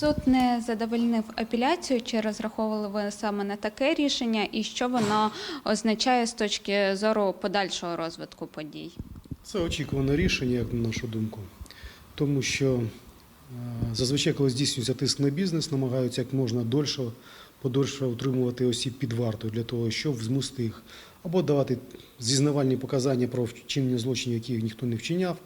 Суд не задовольнив апеляцію, чи розраховували ви саме на таке рішення, і що воно означає з точки зору подальшого розвитку подій? Це очікуване рішення, як на нашу думку, тому що е, зазвичай, коли здійснюється тиск на бізнес, намагаються як можна дольше, подольше утримувати осіб під вартою для того, щоб змусити їх або давати зізнавальні показання про вчинення злочинів, які ніхто не вчиняв,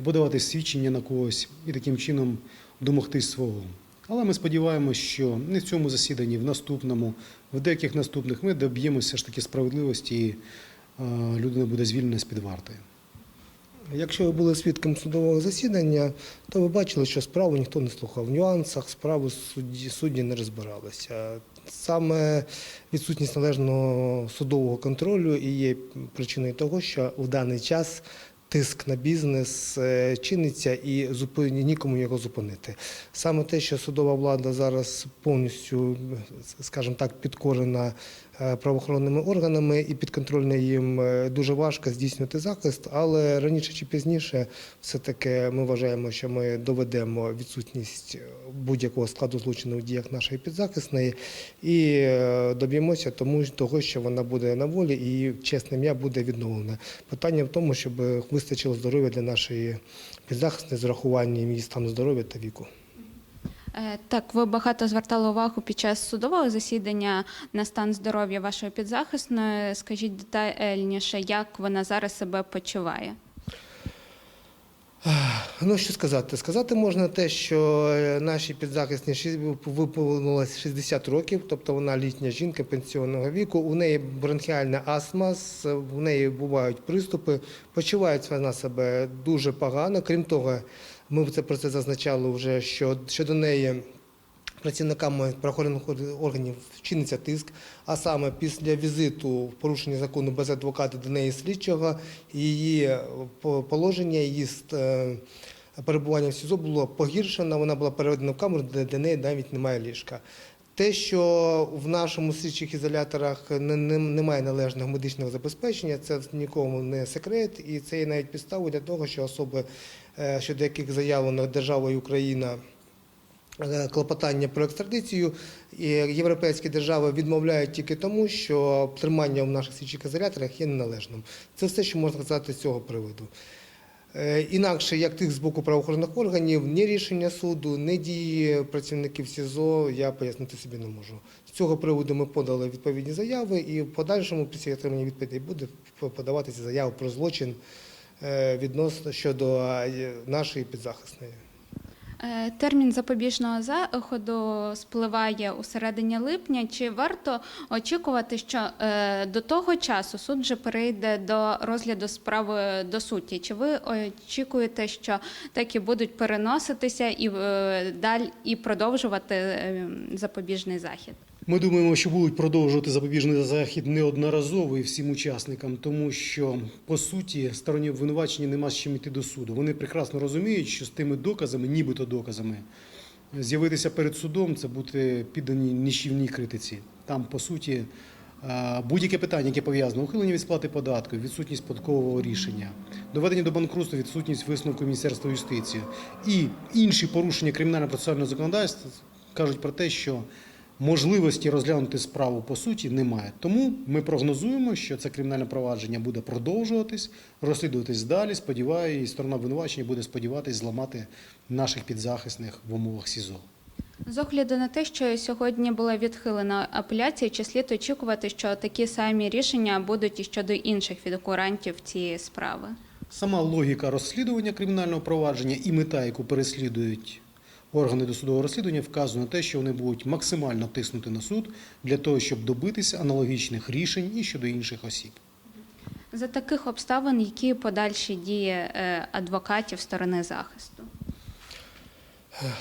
або давати свідчення на когось і таким чином домогтись свого. Але ми сподіваємося, що не в цьому засіданні, в наступному, в деяких наступних ми доб'ємося ж таки справедливості і людина буде звільнена з-під варти. Якщо ви були свідком судового засідання, то ви бачили, що справу ніхто не слухав. В нюансах справи судді, судді не розбиралися. Саме відсутність належного судового контролю і є причиною того, що в даний час тиск на бізнес е, чиниться і нікому його зупинити. Саме те, що судова влада зараз повністю, скажімо так, підкорена е, правоохоронними органами і підконтрольна їм е, дуже важко здійснювати захист, але раніше чи пізніше все-таки ми вважаємо, що ми доведемо відсутність будь-якого складу злочину у діях нашої підзахисної і е, доб'ємося тому того, що вона буде на волі і чесне ім'я буде відновлене. Питання в тому, щоб вистачило здоров'я для нашої підзахисної з урахуванням її стану здоров'я та віку. Е, Так, ви багато звертали увагу під час судового засідання на стан здоров'я вашої підзахисної. Скажіть детальніше, як вона зараз себе почуває? Ну що сказати? Сказати можна те, що е, нашій підзахисній ші- виповнилось 60 років, тобто вона літня жінка пенсіонного віку. У неї бронхіальна астма, у неї бувають приступи. Почуває вона себе дуже погано. Крім того, ми це про це зазначали вже, що щодо неї. Працівниками правоохоронних органів чиниться тиск, а саме після візиту в порушення закону без адвоката до неї слідчого, її положення, її е, перебування в СІЗО було погіршено, вона була переведена в камеру, де для неї навіть немає ліжка. Те, що в нашому слідчих ізоляторах не- не- немає належного медичного забезпечення, це нікому не секрет, і це є навіть підставою для того, що особи, е, щодо яких заявлено державою Україна е, клопотання про екстрадицію, європейські держави відмовляють тільки тому, що тримання в наших слідчих ізоляторах є неналежним. Це все, що можна сказати з цього приводу. Е, Інакше, як тих з боку правоохоронних органів, ні рішення суду, ні дії працівників СІЗО я пояснити собі не можу. З цього приводу ми подали відповідні заяви, і в подальшому, після отримання відповідей, буде подаватися заява про злочин е, відносно щодо е, нашої підзахисної. Е, Термін запобіжного заходу спливає у середині липня. Чи варто очікувати, що е, до того часу суд вже перейде до розгляду справи до суті? Чи ви очікуєте, що такі будуть переноситися і е, далі і продовжувати запобіжний захід? Ми думаємо, що будуть продовжувати запобіжний захід неодноразово і всім учасникам, тому що по суті стороні обвинувачення нема з чим йти до суду. Вони прекрасно розуміють, що з тими доказами, нібито доказами, з'явитися перед судом це бути піддані нищівній критиці. Там по суті. е, Будь-яке питання, яке пов'язане, ухилення від сплати податків, відсутність податкового рішення, доведення до банкрутства, відсутність висновку Міністерства юстиції і інші порушення кримінально-процесуального законодавства кажуть про те, що можливості розглянути справу по суті немає. Тому ми прогнозуємо, що це кримінальне провадження буде продовжуватись, розслідуватись далі. Сподіваюся, і сторона обвинувачення буде сподіватись зламати наших підзахисних в умовах СІЗО. З огляду на те, що сьогодні була відхилена апеляція, чи слід очікувати, що такі самі рішення будуть і щодо інших фігурантів цієї справи? Сама логіка розслідування кримінального провадження і мета, яку переслідують органи досудового розслідування, вказує на те, що вони будуть максимально тиснути на суд для того, щоб добитися аналогічних рішень і щодо інших осіб. За таких обставин, які подальші дії е, адвокатів сторони захисту?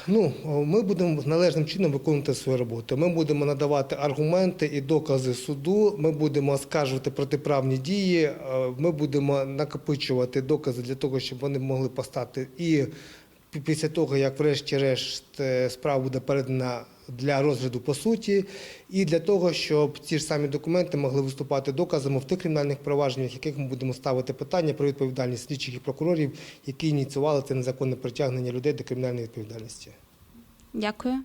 Ну, ми будемо належним чином виконувати свою роботу. Ми будемо надавати аргументи і докази суду. Ми будемо оскаржувати протиправні дії. е, Ми будемо накопичувати докази для того, щоб вони могли постати і після того, як врешті-решт е, справа буде передана для розгляду по суті, і для того, щоб ці ж самі документи могли виступати доказами в тих кримінальних провадженнях, яких ми будемо ставити питання про відповідальність слідчих і прокурорів, які ініціювали це незаконне притягнення людей до кримінальної відповідальності. Дякую.